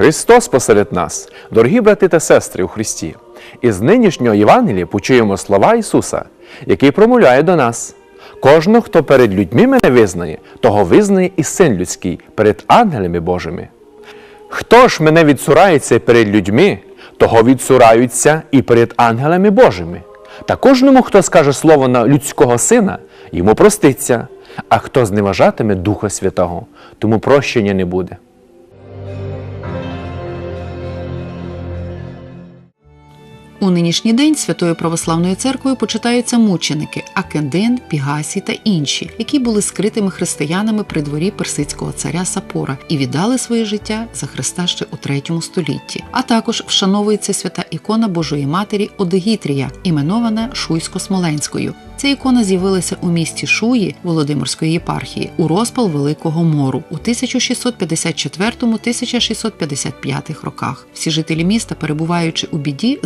Христос посеред нас, дорогі брати та сестри у Христі. Із нинішнього Євангелія почуємо слова Ісуса, який промовляє до нас. Кожного, хто перед людьми мене визнає, того визнає і син людський перед ангелами Божими. Хто ж мене відсурається перед людьми, того відсураються і перед ангелами Божими. Та кожному, хто скаже слово на людського сина, йому проститься, а хто зневажатиме Духа Святого, тому прощення не буде. У нинішній день Святою Православною церквою почитаються мученики Акендин, Пігасі та інші, які були скритими християнами при дворі персидського царя Сапора і віддали своє життя за Христа ще у третьому столітті. А також вшановується свята ікона Божої Матері Одегітрія, іменована Шуйсько-Смоленською. Ця ікона з'явилася у місті Шуї Володимирської єпархії у розпал Великого Мору у 1654-1655 роках. Всі жителі міста, перебуваючи у біді,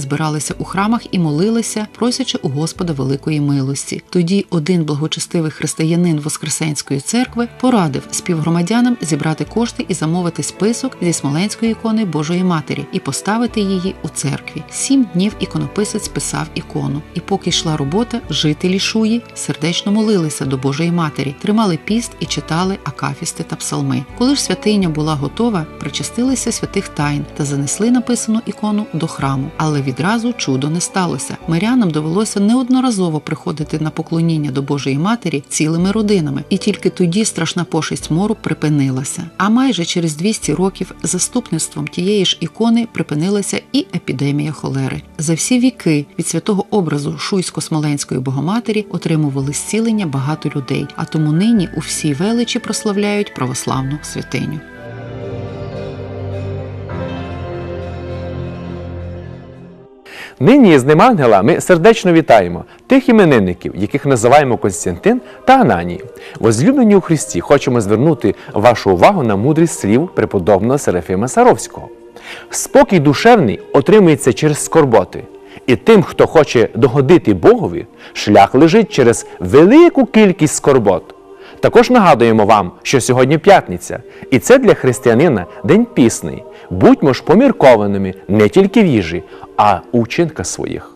збиралися у храмах і молилися, просячи у Господа великої милості. Тоді один благочестивий християнин Воскресенської церкви порадив співгромадянам зібрати кошти і замовити список зі смоленської ікони Божої Матері і поставити її у церкві. Сім днів іконописець писав ікону, і поки йшла робота, жителі Шуї сердечно молилися до Божої Матері, тримали піст і читали акафісти та псалми. Коли ж святиня була готова, причастилися святих тайн та занесли написану ікону до храму. Але відразу чудо не сталося. Мирянам довелося неодноразово приходити на поклоніння до Божої Матері цілими родинами, і тільки тоді страшна пошесть мору припинилася. А майже через 200 років заступництвом тієї ж ікони припинилася і епідемія холери. За всі віки від святого образу Шуйсько-Смоленської Богоматері отримували зцілення багато людей, а тому нині у всій величі прославляють православну святиню. Нині з ним ангела ми сердечно вітаємо тих іменинників, яких називаємо Константин та Ананій. Возлюблені у Христі, хочемо звернути вашу увагу на мудрість слів преподобного Серафима Саровського. Спокій душевний отримується через скорботи. І тим, хто хоче догодити Богові, шлях лежить через велику кількість скорбот. Також нагадуємо вам, що сьогодні п'ятниця, і це для християнина день пісний. Будьмо ж поміркованими не тільки в їжі, а у вчинках своїх.